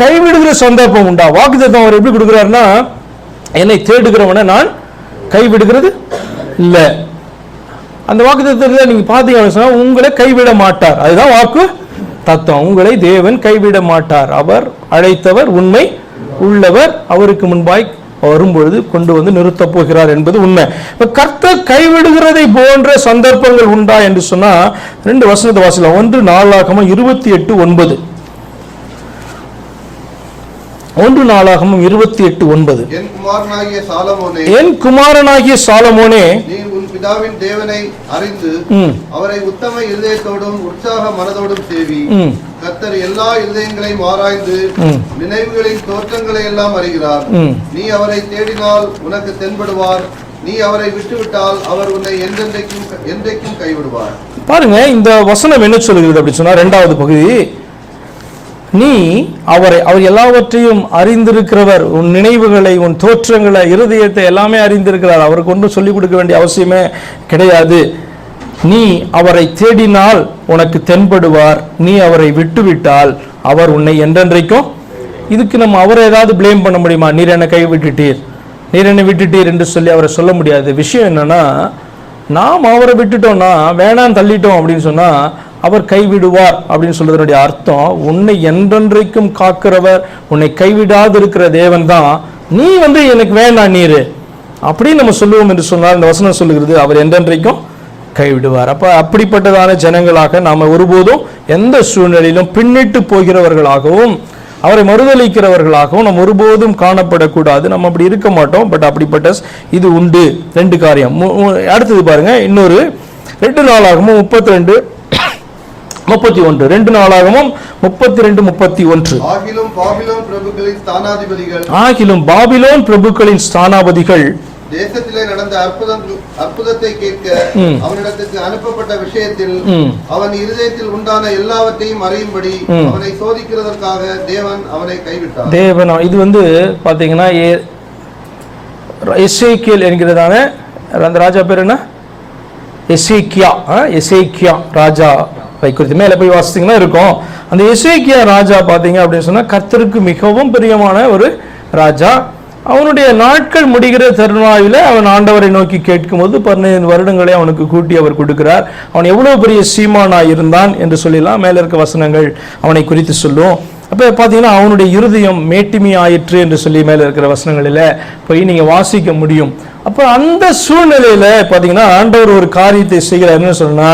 கைவிடுகிற சந்தர்ப்பம் உண்டா? வாக்குத்தத்தம் அவர் எப்படி கொடுக்குறாருன்னா என்னை தேடுகிறவனை நான் கைவிடுகிறது இல்லை. அந்த வாக்கு தத்துவத்தில் நீங்க பார்த்தீங்கன்னு சொன்னால் உங்களை கைவிட மாட்டார். அதுதான் வாக்கு தத்துவம் உங்களை தேவன் கைவிட மாட்டார். அவர் அழைத்தவர் உண்மை உள்ளவர். அவருக்கு முன்பாய் வரும்பொழுது கொண்டு வந்து நிறுத்தப் போகிறார் என்பது உண்மை. இப்ப கர்த்தர் கைவிடுகிறதை போன்ற சந்தர்ப்பங்கள் உண்டா என்று சொன்னா ரெண்டு வசனத்தை வாசிக்கலாம். ஒன்று நாலாகமா இருபத்தி எட்டு ஒன்பது. ஒன்று நாளாகமும் இருபத்தி எட்டு ஒன்பது. என் குமாரனாகிய சாலமோனே என் குமாரனாகிய சாலமோனே நீ உன் பிதாவின் தேவனை அறிந்து அவரை உத்தம இருதயத்தோடும் உற்சாக மனதோடும் சேவி. ம். கர்த்தர் எல்லா இருதயங்களையும் ஆராய்ந்து. நினைவுகளின் தோற்றங்களை எல்லாம் அறிகிறார். நீ அவரை தேடினால் உனக்கு தென்படுவார். நீ அவரை விட்டுவிட்டால் அவர் உன்னை என்றென்றைக்கும் என்றைக்கும் கைவிடுவார். பாருங்க இந்த வசனம் என்ன சொல்கிறது அப்படி சொன்னா ரெண்டாவது பகுதி. நீ அவரை அவர் எல்லாவற்றையும் அறிந்திருக்கிறவர் உன் நினைவுகளை உன் தோற்றங்களை இருதயத்தை எல்லாமே அறிந்திருக்கிறார். அவருக்கு ஒன்றும் சொல்லிக் கொடுக்க வேண்டிய அவசியமே கிடையாது. நீ அவரை தேடினால் உனக்கு தென்படுவார். நீ அவரை விட்டுவிட்டால் அவர் உன்னை என்றென்றைக்கும் இதுக்கு நம்ம அவரை ஏதாவது ப்ளேம் பண்ண முடியுமா? நீர் என்னை கை விட்டுட்டீர் நீர் என்னை விட்டுட்டீர் என்று சொல்லி அவரை சொல்ல முடியாது. விஷயம் என்னன்னா நாம் அவரை விட்டுட்டோம்னா வேணாம் தள்ளிட்டோம் அப்படின்னு சொன்னால் அவர் கைவிடுவார் அப்படின்னு சொல்றதனுடைய அர்த்தம் உன்னை என்றென்றைக்கும் காக்கிறவர் உன்னை கைவிடாது இருக்கிற தேவன் தான். நீ வந்து எனக்கு வேண்டாம் நீர். அப்படின்னு நம்ம சொல்லுவோம் என்று சொன்னால் இந்த வசனம் சொல்லுகிறது அவர் என்றென்றைக்கும் கைவிடுவார். அப்போ அப்படிப்பட்டதான ஜனங்களாக நாம் ஒருபோதும் எந்த சூழ்நிலையிலும் பின்னிட்டு போகிறவர்களாகவும் அவரை மறுதளிக்கிறவர்களாகவும் நம்ம ஒருபோதும் காணப்படக்கூடாது. நம்ம அப்படி இருக்க மாட்டோம். பட் அப்படிப்பட்ட இது உண்டு. ரெண்டு காரியம். அடுத்தது பாருங்க. இன்னொரு ரெண்டு நாளாகவும் முப்பத்தி ரெண்டு முப்பத்தி ஒன்று ரெண்டு நாளாகவும் முப்பத்தி ரெண்டு முப்பத்தி ஒன்று ஆகிலும் பாபிலோன் பிரபுக்களின் ஸ்தானாதிபதிகள் தேசத்திலே நடந்த அற்புதம் அற்புதத்தை கேட்க. அவனிடத்துக்கு அனுப்பப்பட்ட விஷயத்தில். அவன் இருதயத்தில் உண்டான எல்லாவற்றையும் அறியும்படி. அவனை சோதிக்கிறதற்காக தேவன் அவனை கைவிட்டார் தேவன் இது வந்து பார்த்தீங்கன்னா ஏ எஸ்ஏக்கியல் என்கிறதான அந்த ராஜா பேர் என்ன எசேக்கியா எசேக்கியா ராஜா குறித்து மேலே போய் வாசித்தீங்கன்னா இருக்கும் அந்த எசேக்கியா ராஜா பார்த்தீங்க அப்படின்னு சொன்னா கர்த்தருக்கு மிகவும் பிரியமான ஒரு ராஜா அவனுடைய நாட்கள் முடிகிற தருணாவில் அவன் ஆண்டவரை நோக்கி கேட்கும்போது பதினைந்து வருடங்களை அவனுக்கு கூட்டி அவர் கொடுக்கிறார். அவன் எவ்வளவு பெரிய சீமானா இருந்தான் என்று சொல்லலாம் மேல இருக்க வசனங்கள் அவனை குறித்து சொல்லும். அப்போ பார்த்தீங்கன்னா அவனுடைய இருதயம் மேட்டிமை ஆயிற்று என்று சொல்லி மேலே இருக்கிற வசனங்களில் போய் நீங்கள் வாசிக்க முடியும். அப்போ அந்த சூழ்நிலையில பார்த்தீங்கன்னா ஆண்டவர் ஒரு காரியத்தை செய்கிறாருன்னு சொன்னா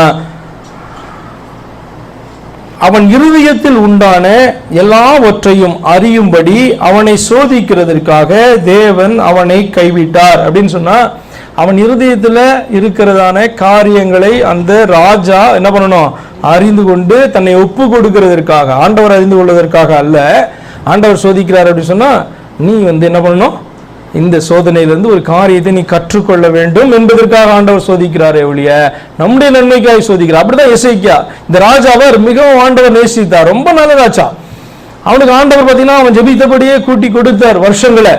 அவன் இருதயத்தில் உண்டான எல்லாவற்றையும் அறியும்படி அவனை சோதிக்கிறதற்காக தேவன் அவனை கைவிட்டார். அப்படின்னு சொன்னா அவன் இருதயத்தில் இருக்கிறதான காரியங்களை அந்த ராஜா என்ன பண்ணணும்? அறிந்து கொண்டு தன்னை ஒப்பு கொடுக்கிறதற்காக ஆண்டவர் அறிந்து கொள்வதற்காக அல்ல ஆண்டவர் சோதிக்கிறார் அப்படின்னு சொன்னா நீ வந்து என்ன பண்ணணும்? இந்த சோதனையிலிருந்து ஒரு காரியத்தை நீ கற்றுக்கொள்ள வேண்டும் என்பதற்காக ஆண்டவர் சோதிக்கிறாரே ஒழிய நம்முடைய நன்மைக்காக சோதிக்கிறார். அப்படிதான் இசைக்கியா இந்த ராஜாவை மிகவும் ஆண்டவர் நேசித்தார். ரொம்ப நல்ல ராஜா. அவனுக்கு ஆண்டவர் பார்த்தீங்கன்னா அவன் ஜெபித்தபடியே கூட்டி கொடுத்தார் வருஷங்களை.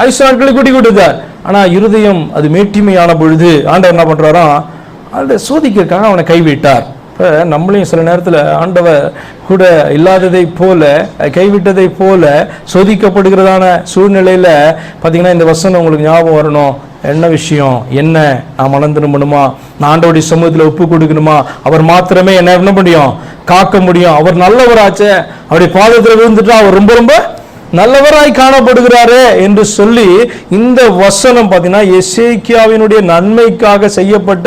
ஆயுஷ் நாட்களை கூட்டி கொடுத்தார். ஆனால் இருதயம் அது மேட்டிமையான பொழுது ஆண்டவர் என்ன பண்ணுறாராம் அதை சோதிக்கிறதுக்காக அவனை கைவிட்டார். இப்போ நம்மளையும் சில நேரத்தில் ஆண்டவ கூட இல்லாததை போல கைவிட்டதை போல சோதிக்கப்படுகிறதான சூழ்நிலையில் பார்த்தீங்கன்னா இந்த வசனம் உங்களுக்கு ஞாபகம் வரணும். என்ன விஷயம்? என்ன? நான் மனம் திரும்பணுமா? நான் ஆண்டவருடைய சமூகத்தில் ஒப்பு கொடுக்கணுமா? அவர் மாத்திரமே என்ன என்ன முடியும்? காக்க முடியும். அவர் நல்லவராச்சே. அவருடைய பாதத்தில் விழுந்துட்டா அவர் ரொம்ப ரொம்ப நல்லவராய் காணப்படுகிறாரே என்று சொல்லி இந்த வசனம் பார்த்தீங்கன்னா எசேக்கியாவினுடைய நன்மைக்காக செய்யப்பட்ட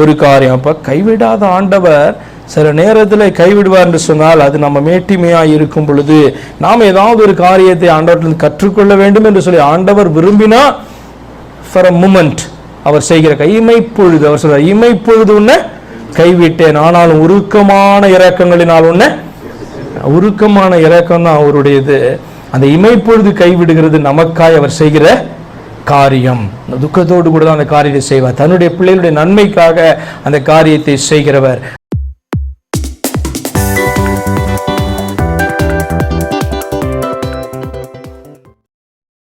ஒரு காரியம். அப்போ கைவிடாத ஆண்டவர் சில நேரத்தில் கைவிடுவார் என்று சொன்னால் அது நம்ம மேட்டிமையாக இருக்கும் பொழுது நாம் ஏதாவது ஒரு காரியத்தை ஆண்டவற்றிலிருந்து கற்றுக்கொள்ள வேண்டும் என்று சொல்லி ஆண்டவர் விரும்பினா ஃபார் அ மூமெண்ட் அவர் செய்கிற கை இமைப்பொழுது அவர் சொல்ற இமைப்பொழுது உன்னை கைவிட்டேன். ஆனாலும் உருக்கமான இறக்கங்களினால் உன்னை உருக்கமான இறக்கம் தான் அவருடையது. அந்த இமைப்பொழுது கைவிடுகிறது நமக்காய் அவர் செய்கிற காரியம். துக்கத்தோடு கூட தான் அந்த காரியத்தை செய்வார். தன்னுடைய பிள்ளைகளுடைய நன்மைக்காக அந்த காரியத்தை செய்கிறவர்.